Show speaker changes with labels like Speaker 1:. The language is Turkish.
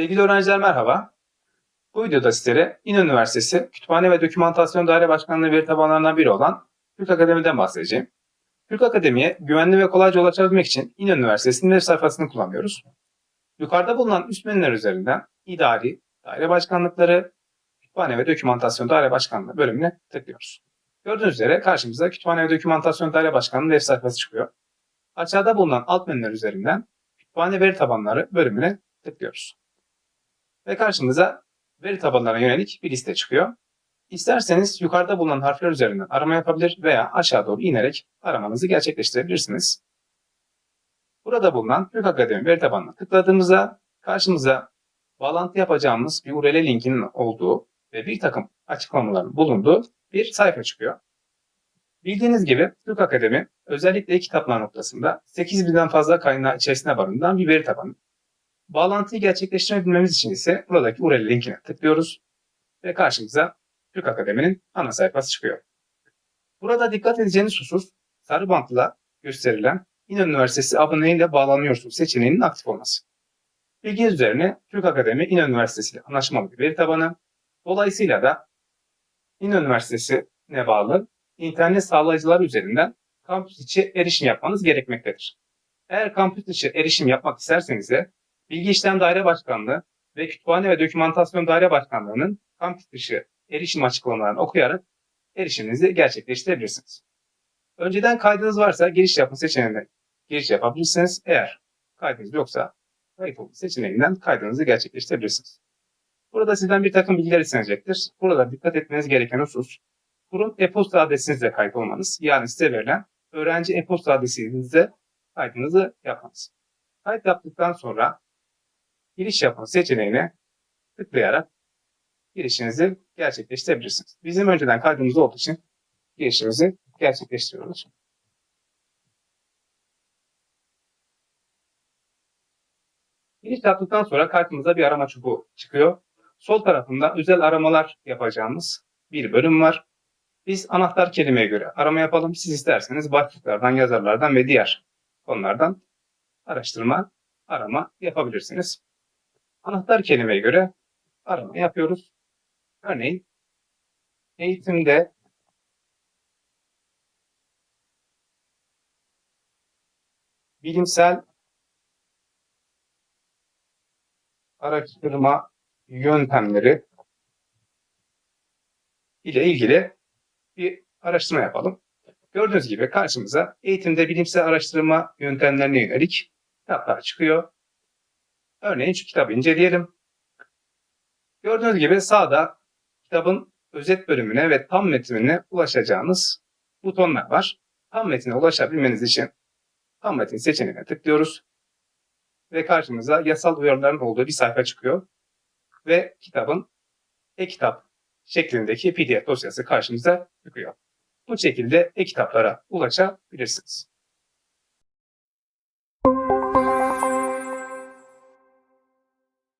Speaker 1: Sevgili öğrenciler merhaba. Bu videoda sizlere İN Üniversitesi Kütüphane ve Dokümantasyon Daire Başkanlığı veri tabanlarından biri olan Türk Akademi'den bahsedeceğim. Türk Akademi'ye güvenli ve kolayca ulaşabilmek için İN Üniversitesi'nin web sayfasını kullanıyoruz. Yukarıda bulunan üst menüler üzerinden idari, daire başkanlıkları, kütüphane ve dokümantasyon daire başkanlığı bölümüne tıklıyoruz. Gördüğünüz üzere karşımıza kütüphane ve dokümantasyon daire başkanlığı web sayfası çıkıyor. Aşağıda bulunan alt menüler üzerinden kütüphane veri tabanları bölümüne tıklıyoruz. Ve karşımıza veri tabanlarına yönelik bir liste çıkıyor. İsterseniz yukarıda bulunan harfler üzerinden arama yapabilir veya aşağı doğru inerek aramanızı gerçekleştirebilirsiniz. Burada bulunan Türk Akademi veri tabanına tıkladığımızda karşımıza bağlantı yapacağımız bir URL linkinin olduğu ve bir takım açıklamaların bulunduğu bir sayfa çıkıyor. Bildiğiniz gibi Türk Akademi özellikle kitaplar noktasında 8000'den fazla kaynağı içerisine barındıran bir veri tabanı. Bağlantıyı gerçekleştirebilmemiz için ise buradaki URL linkine tıklıyoruz ve karşımıza Türk Akademi'nin ana sayfası çıkıyor. Burada dikkat edeceğiniz husus sarı bantla gösterilen İnönü Üniversitesi aboneliğiyle bağlanıyorsunuz seçeneğinin aktif olması. Bilginiz üzerine Türk Akademi İnönü Üniversitesi ile anlaşmalı bir veri tabanı. Dolayısıyla da İnönü Üniversitesi'ne bağlı internet sağlayıcılar üzerinden kampüs içi erişim yapmanız gerekmektedir. Eğer kampüs içi erişim yapmak isterseniz de Bilgi İşlem Daire Başkanlığı ve Kütüphane ve Dokümantasyon Daire Başkanlığı'nın kampüs dışı erişim açıklamalarını okuyarak erişiminizi gerçekleştirebilirsiniz. Önceden kaydınız varsa giriş yapma seçeneğinden giriş yapabilirsiniz. Eğer kaydınız yoksa kayıt olma seçeneğinden kaydınızı gerçekleştirebilirsiniz. Burada sizden bir takım bilgiler istenecektir. Burada dikkat etmeniz gereken husus kurum e-posta adresinizle kayıt olmanız. Yani size verilen öğrenci e-posta adresinizle kaydınızı yapmanız. Kayıt yaptıktan sonra giriş yapma seçeneğine tıklayarak girişinizi gerçekleştirebilirsiniz. Bizim önceden kaydımız olduğu için girişimizi gerçekleştiriyoruz. Giriş yaptıktan sonra kartımıza bir arama çubuğu çıkıyor. Sol tarafında özel aramalar yapacağımız bir bölüm var. Biz anahtar kelimeye göre arama yapalım. Siz isterseniz başlıklardan, yazarlardan ve diğer konulardan araştırma, arama yapabilirsiniz. Anahtar kelimeye göre arama yapıyoruz. Örneğin eğitimde bilimsel araştırma yöntemleri ile ilgili bir araştırma yapalım. Gördüğünüz gibi karşımıza eğitimde bilimsel araştırma yöntemlerine yönelik kitaplar çıkıyor. Örneğin şu kitabı inceleyelim. Gördüğünüz gibi sağda kitabın özet bölümüne ve tam metnine ulaşacağınız butonlar var. Tam metnine ulaşabilmeniz için tam metin seçeneğine tıklıyoruz. Ve karşımıza yasal uyarıların olduğu bir sayfa çıkıyor. Ve kitabın e-kitap şeklindeki PDF dosyası karşımıza çıkıyor. Bu şekilde e-kitaplara ulaşabilirsiniz.